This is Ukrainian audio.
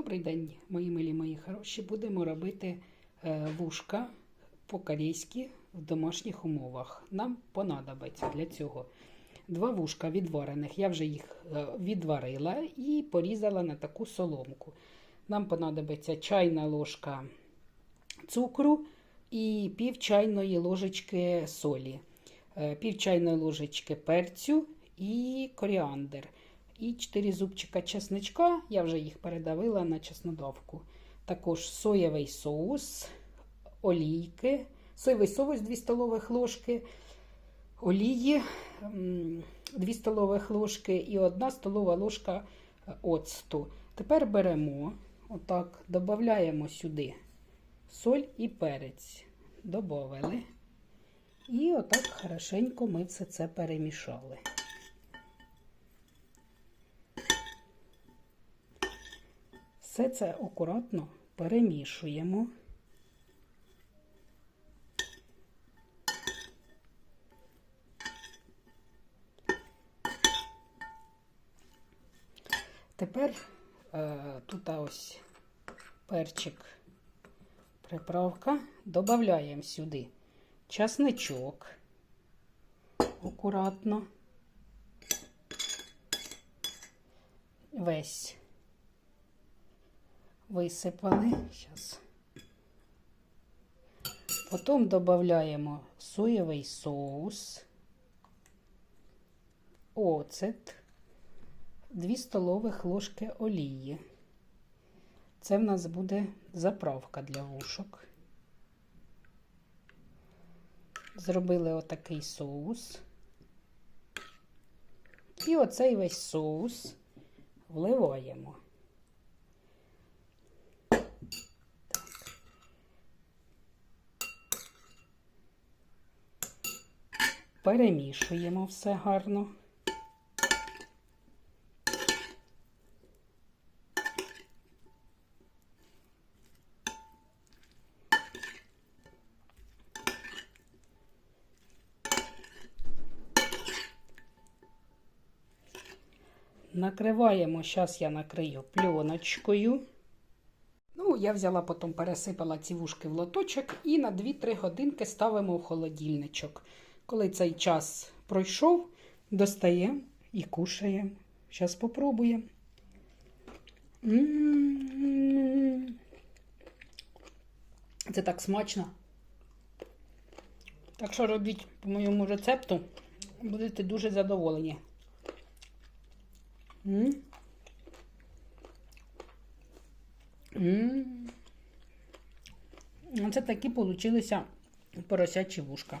Добрий день, мої милі, мої хороші. Будемо робити е, вушка по-корейськи в домашніх умовах. Нам понадобиться для цього два вушка відварених. Я вже їх е, відварила і порізала на таку соломку. Нам понадобиться чайна ложка цукру і пів чайної ложечки солі, е, пів чайної ложечки перцю і коріандр. І 4 зубчика чесничка, я вже їх передавила на чеснодавку. Також соєвий соус, олійки, соєвий соус 2 столових ложки, олії 2 столових ложки і 1 столова ложка оцту. Тепер беремо, отак, додаємо сюди соль і перець. Добавили. І отак хорошенько ми все це перемішали. Все це акуратно перемішуємо. Тепер е, тут ось перчик приправка. Додаємо сюди часничок акуратно. Весь висипали. Зараз. Потім додаємо соєвий соус, оцет, 2 столових ложки олії. Це в нас буде заправка для вушок. Зробили отакий соус. І оцей весь соус вливаємо. Перемішуємо все гарно. Накриваємо, зараз я накрию пленочкою. Ну, я взяла, потім пересипала ці вушки в лоточок і на 2-3 годинки ставимо в холодильничок. Коли цей час пройшов, достаємо і кушаємо. Зараз спробуємо. Це так смачно. Так що робіть по моєму рецепту, будете дуже задоволені. Оце такі получилися поросячі вушка.